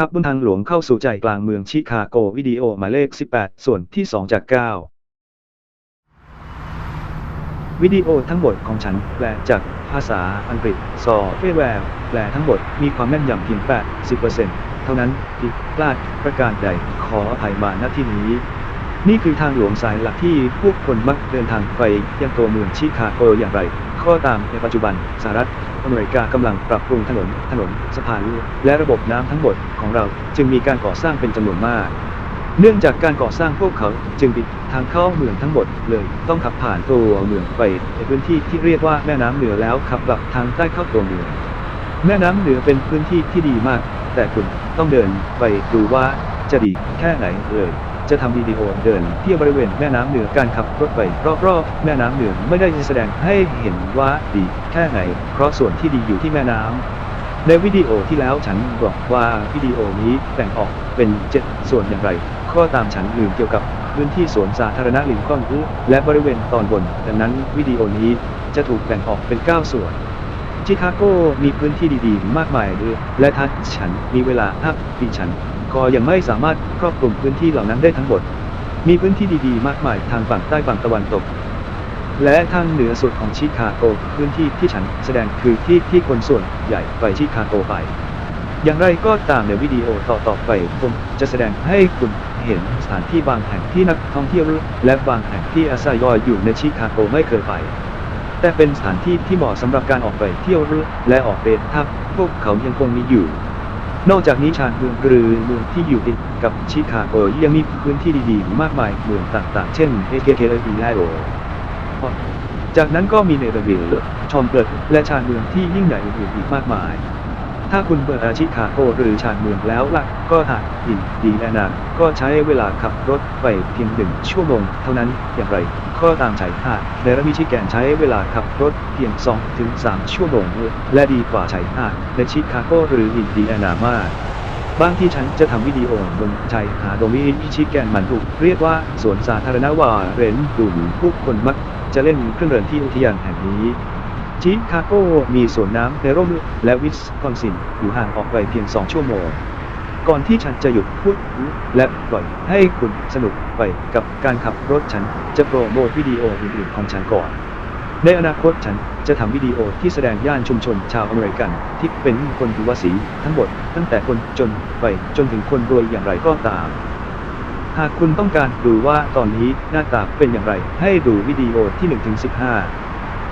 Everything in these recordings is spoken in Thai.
ขับบนทางหลวงเข้าสู่ใจกลางเมืองชิคาโกวิดีโอหมายเลข 18 ส่วนที่ 2 จาก 9 วิดีโอทั้งหมดของฉันแปลจากภาษาอังกฤษซอฟต์แวร์แปลทั้งหมดมีความแม่นยำเพียง 80%เท่านั้นผิดพลาดประการใดขออภัยมาณที่นี้ นี่คือทางหลวงสายหลักที่ผู้คนมักเดินทางไปยังตัวเมืองชิคาโกอย่างไร ข้อตามในปัจจุบันสหรัฐอเมริกากำลังปรับปรุงถนน ถนน สะพานและระบบน้ำทั้งหมดของเราจึงมีการก่อสร้างเป็นจำนวนมาก เนื่องจากการก่อสร้างพวกเขาจึงปิดทางเข้าเมืองทั้งหมดเลยต้องขับผ่านตัวเมืองไปในพื้นที่ที่เรียกว่าแม่น้ำเหนือแล้วขับกลับทางใต้เข้าตัวเมือง แม่น้ำเหนือเป็นพื้นที่ที่ดีมาก แต่คุณต้องเดินไปดูว่าจะดีแค่ไหนเลย จะทำวิดีโอเดินเที่ยวบริเวณแม่น้ำเหนือการขับรถไปรอบๆแม่น้ำเหนือไม่ได้แสดงให้เห็นว่าดีแค่ไหน เพราะส่วนที่ดีอยู่ที่แม่น้ำในวิดีโอที่แล้วฉันบอกว่าวิดีโอนี้แบ่งออกเป็นเจ็ดส่วนอย่างไรข้อตามฉันลืมเกี่ยวกับพื้นที่สวนสาธารณะลินคอล์นและบริเวณตอนบนดังนั้นวิดีโอนี้จะถูกแบ่งออกเป็น 9 ส่วนชิคาโกมีพื้นที่ดีๆ มากมายเลยและถ้าฉันมีเวลาห้าปีฉัน ก็ยังไม่สามารถครอบคลุมพื้นที่เหล่านั้นได้ทั้งหมด มีพื้นที่ดีๆ มากมายทางฝั่งใต้ฝั่งตะวันตก และทางเหนือสุดของชิคาโก พื้นที่ที่ฉันแสดงคือที่ที่คนส่วนใหญ่ไปชิคาโกไป อย่างไรก็ตามในวิดีโอต่อๆไป ผมจะแสดงให้คุณเห็นสถานที่บางแห่งที่นักท่องเที่ยวและบางแห่งที่อาศัยอยู่ในชิคาโกไม่เคยไป แต่เป็นสถานที่ที่เหมาะสำหรับการออกไปเที่ยวและออกเดินทาพวกเขายังคงมีอยู่ นอกจากนี้ชานเมืองหรือเมืองที่อยู่ติดกับชิคาโกยังมีพื้นที่ดีๆ มากมายเมืองต่างๆ เช่นเอเกเกเลดีไลโอจากนั้นก็มีเนเธอร์วิลล์ชอมเกิดและชานเมืองที่ยิ่งใหญ่อื่นๆอีกมากมาย ถ้าคุณเปิดอาชิคาโกหรือชานเมืองแล้วล่ะ ก็หากอินดีแลนาก็ใช้เวลาขับรถไปเพียงหนึ่งชั่วโมงเท่านั้นอย่างไรก็ตามใจหาดในรัฐมิชิแกนใช้เวลาขับรถเพียง2ถึง3ชั่วโมงและดีกว่าชายหาดในชิคาโกหรืออินดีแลนามากบางที่ฉันจะทำวิดีโอบนชายหาดตรงมิชิแกนมันถูกเรียกว่าสวนสาธารณะวาเรนดูผู้คนมักจะเล่นเครื่องเรือนที่อุทยานแห่งนี้ ชิคาโกมีสวนน้ำในร่มและวิสคอนซินอยู่ห่างออกไปเพียง 2 ชั่วโมง ก่อนที่ฉันจะหยุดพูด และปล่อยให้คุณสนุกไปกับการขับรถฉันจะโปรโมทวิดีโออื่นๆของฉันก่อน ในอนาคตฉันจะทำวิดีโอที่แสดงย่านชุมชนชาวอเมริกัน ที่เป็นคนผิวสีทั้งหมด ตั้งแต่คนจนไปจนถึงคนรวยอย่างไรก็ตามหากคุณต้องการดูว่าตอนนี้หน้าตาเป็นอย่างไร ให้ดูวิดีโอที่1ถึง15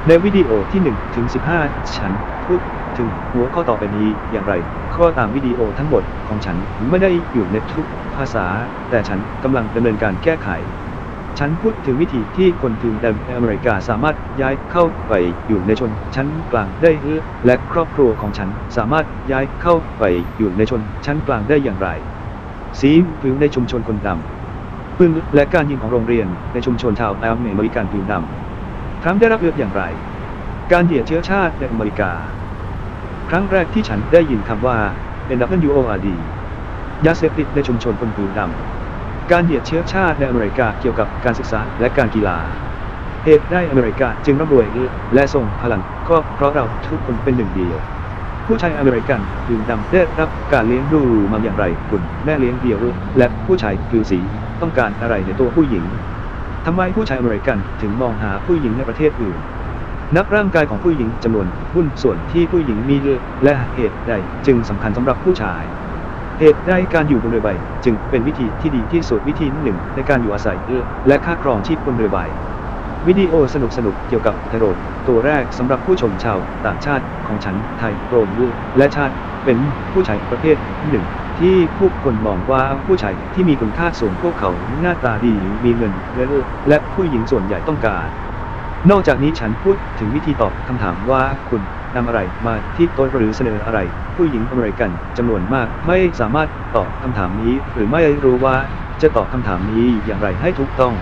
ในวิดีโอที่1ถึง15 ฉันพูดถึงหัวข้อต่อไปนี้อย่างไรข้อตามวิดีโอทั้งหมดของฉันไม่ได้อยู่ในทุกภาษา แต่ฉันกำลังดำเนินการแก้ไข ฉันพูดถึงวิธีที่คนผิวดำในอเมริกาสามารถย้ายเข้าไปอยู่ในชนชั้นกลางได้และครอบครัวของฉันสามารถย้ายเข้าไปอยู่ในชนชั้นกลางได้อย่างไร สีผิวในชุมชนคนดำปืนและการยิงของโรงเรียนในชุมชนชาวอเมริกันผิวดำ ทรัมป์ได้รับเลือกอย่างไร การเหยียดเชื้อชาติในอเมริกา ครั้งแรกที่ฉันได้ยินคำว่า NWORD ยาเสพติดในชุมชนคนผิวดำการเหยียดเชื้อชาติในอเมริกาเกี่ยวกับการศึกษาและการกีฬา เหตุได้อเมริกาจึงร่ำรวยและทรงพลังก็เพราะเราทุกคนเป็นหนึ่งเดียวผู้ชายอเมริกันผิวดำได้รับการเลี้ยงดูมาอย่างไรคุณแม่เลี้ยงเดียวและผู้ชายผิวสีต้องการอะไรในตัวผู้หญิง ทำไมผู้ชายอเมริกันถึงมองหาผู้หญิงในประเทศอื่น นับร่างกายของผู้หญิงจำนวนหุ้นส่วนที่ผู้หญิงมีและเหตุใดจึงสำคัญสำหรับผู้ชาย เหตุใดการอยู่บนเรือใบ จึงเป็นวิธีที่ดีที่สุดวิธีหนึ่งในการอยู่อาศัยและค่าครองชีพบนเรือใบ วิดีโอสนุกสนุกเกี่ยวกับเทโรดตัวแรกสำหรับผู้ชมชาวต่างชาติของฉันไทยโรมลูและชาติเป็นผู้ชายประเภทหนึ่ง ที่ผู้คนมองว่าผู้ชายที่มีคุณค่าสูงพวกเขาหน้าตาดีมีเงินและและผู้หญิงส่วนใหญ่ต้องการ นอกจากนี้ฉันพูดถึงวิธีตอบคำถามว่าคุณนำอะไรมาที่โต๊ะหรือเสนออะไร ผู้หญิงอเมริกันจำนวนมากไม่สามารถตอบคำถามนี้ หรือไม่รู้ว่าจะตอบคำถามนี้อย่างไรให้ถูกต้อง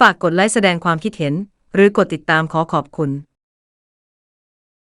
ฝากกดไลค์แสดงความคิดเห็น หรือกดติดตามขอขอบคุณ